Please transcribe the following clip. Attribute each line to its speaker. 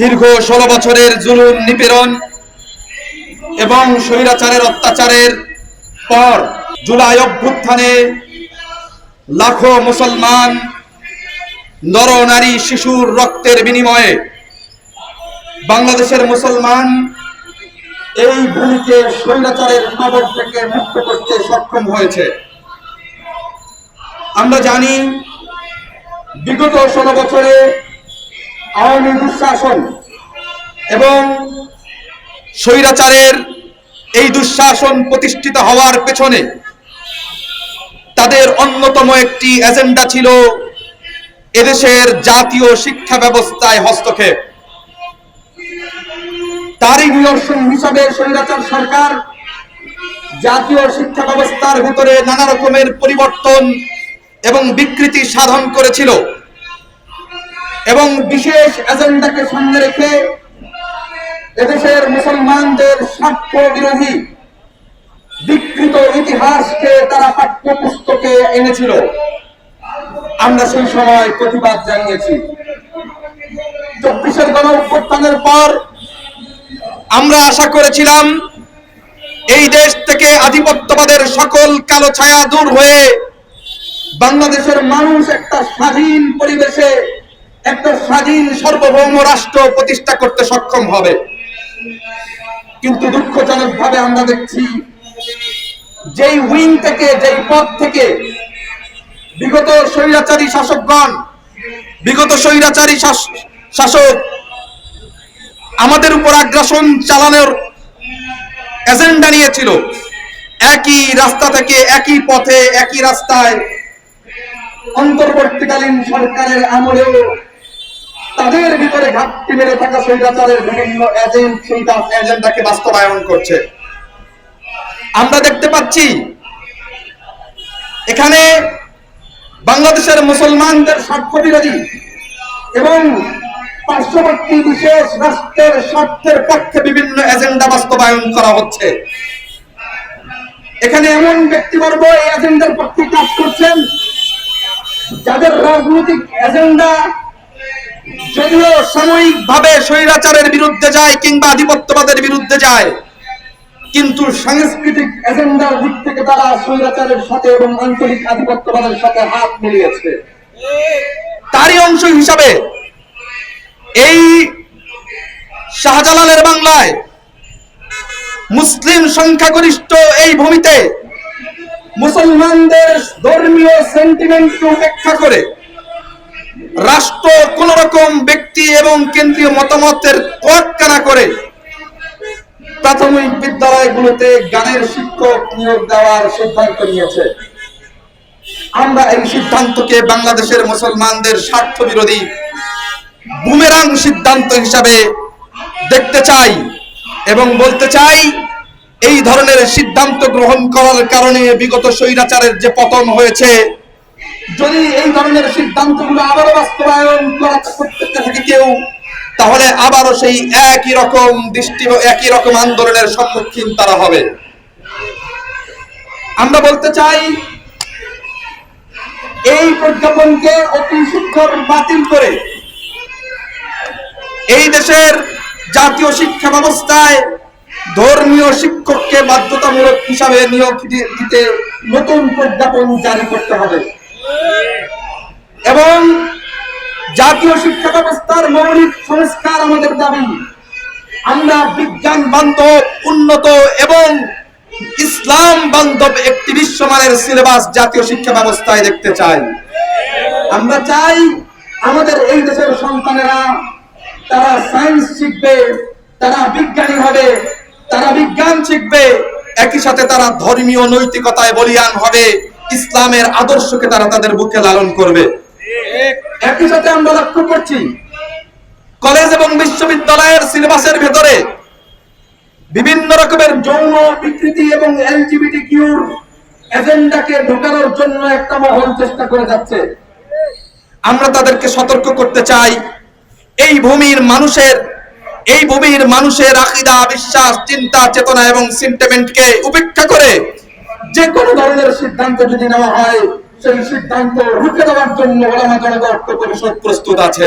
Speaker 1: দীর্ঘ ষোলো বছরের জুলুম নিপীড়ন এবং স্বৈরাচারের অত্যাচারের পর জুলাই অভ্যুত্থানে লাখো মুসলমান নর নারী শিশুর রক্তের বিনিময়ে বাংলাদেশের মুসলমান এই ভূমিকে স্বৈরাচারের কবর থেকে মুক্ত করতে সক্ষম হয়েছে। আমরা জানি, বিগত ষোলো বছরে আওয়ামী দুঃশাসন এবং স্বৈরাচারের এই দুঃশাসন প্রতিষ্ঠিত হওয়ার পেছনে তাদের অন্যতম একটি এজেন্ডা ছিল এদেশের জাতীয় শিক্ষা ব্যবস্থায় হস্তক্ষেপ। তারই নিদর্শন হিসাবে স্বৈরাচার সরকার জাতীয় শিক্ষা ব্যবস্থার ভিতরে নানা রকমের পরিবর্তন এবং বিকৃতি সাধন করেছিল। এবং বিশেষ এজেন্ডাকে সামনে রেখে এদেশের মুসলমানদের স্বার্থ বিরোধী বিকৃত ইতিহাসকে তারা পাঠ্যপুস্তকে এনেছিল। আমরা সেই সময় প্রতিবাদ জানিয়েছি। চব্বিশের গণ অভ্যুত্থানের পর আমরা আশা করেছিলাম, এই দেশ থেকে আধিপত্যবাদের সকল কালো ছায়া দূর হয়ে বাংলাদেশের মানুষ একটা স্বাধীন পরিবেশে একটা স্বাধীন সার্বভৌম রাষ্ট্র প্রতিষ্ঠা করতে সক্ষম হবে। কিন্তু দুঃখজনক ভাবে আমরা দেখছি, যেই উইং থেকে, যেই পথ থেকে বিগত স্বৈরাচারী শাসকগণ, বিগত স্বৈরাচারী শাসক আমাদের উপর আগ্রাসন চালানোর এজেন্ডা নিয়েছিল। একই রাস্তা থেকে, একই পথে, একই রাস্তায় অন্তর্বর্তীকালীন সরকারের আমলেও তাদের ভিতরে ঘাটতি মেরে থাকা স্বৈরাচারের বিভিন্ন এজেন্ট সেই এজেন্ডাকে বাস্তবায়ন করছে। আমরা দেখতে পাচ্ছি, এখানে বাংলাদেশের মুসলমানদের স্বার্থ বিরোধী এবং পার্শ্ববর্তী বিশেষ রাষ্ট্রের স্বার্থের পক্ষে বিভিন্ন এজেন্ডা বাস্তবায়ন করা হচ্ছে। এখানে এমন ব্যক্তিবর্গ এই এজেন্ডার পক্ষে কাজ করছেন, যাদের রাজনৈতিক এজেন্ডা যদিও সাময়িক ভাবে স্বৈরাচারের বিরুদ্ধে যায় কিংবা আধিপত্যবাদের বিরুদ্ধে যায়, কিন্তু সাংস্কৃতিক এজেন্ডার দিক থেকে তারা স্বৈরাচারের সাথে এবং আঞ্চলিক আধিপত্যবাদের সাথে হাত মিলিয়েছে। তারই অংশ হিসাবে এই শাহজালালের বাংলায় মুসলিম সংখ্যাগরিষ্ঠ এই ভূমিতে মুসলমানদের ধর্মীয় সেন্টিমেন্টকে উপেক্ষা করে রাষ্ট্র কোন রকম ব্যক্তি এবং কেন্দ্রীয় মতামতের তোয়াক্কা করে প্রাথমিক বিদ্যালয়গুলোতে গানের শিক্ষক নিয়োগ দেওয়ার সিদ্ধান্ত নিয়েছে। আমরা এই সিদ্ধান্তকে বাংলাদেশের মুসলমানদের স্বার্থ বিরোধী বুমেরাং সিদ্ধান্ত হিসাবে দেখতে চাই এবং বলতে চাই, এই ধরনের সিদ্ধান্ত গ্রহণ করার কারণে বিগত স্বৈরাচারের যে পতন হয়েছে যদি এই ধরনের সিদ্ধান্তগুলো আবারও বাস্তবায়ন থাকে কেউ, তাহলে আবারও সেই একই রকম দৃষ্টি, একই রকম আন্দোলনের সম্মুখীন তারা হবে। আমরা বলতে চাই, এই প্রজ্ঞাপনকে অতি শিক্ষক বাতিল করে এই দেশের জাতীয় শিক্ষা ব্যবস্থায় ধর্মীয় শিক্ষককে বাধ্যতামূলক হিসাবে নিয়োগ দিতে নতুন প্রজ্ঞাপন জারি করতে হবে। এবং জাতীয় শিক্ষা ব্যবস্থার মৌলিক সংস্কার আমাদের দাবি। আমরা বিজ্ঞান বান্ধব, উন্নত এবং ইসলাম বান্ধব একটি বিশ্বমানের সিলেবাস জাতীয় শিক্ষা ব্যবস্থায় দেখতে চাই। আমরা চাই আমাদের এই দেশের সন্তানেরা তারা সায়েন্স শিখবে, তারা বিজ্ঞানী হবে, তারা বিজ্ঞান শিখবে, একই সাথে তারা ধর্মীয় নৈতিকতায় বলিয়ান হবে। ইসলামের আদর্শকে তারা তাদের বুকে লালন করবে। একই সাথে আমরা লক্ষ্য করছি কলেজ এবং বিশ্ববিদ্যালয়ের সিলেবাসের ভেতরে বিভিন্ন রকমের যৌন বিকৃতি এবং এলজিবিটি কিউর এজেন্ডাকে ঢোকানোর জন্য একটা মহল চেষ্টা করে যাচ্ছে। আমরা তাদেরকে সতর্ক করতে চাই। এই ভূমির মানুষের এই ভূমির মানুষের আকিদা বিশ্বাস চিন্তা চেতনা এবং সেন্টিমেন্টকে উপেক্ষা করে যে কোনো ধরনের সিদ্ধান্ত যদি নেওয়া হয়, সেই সিদ্ধান্ত রুখে দেওয়ার জন্য ওলামা জনতা ঐক্য পরিষদ প্রস্তুত আছে।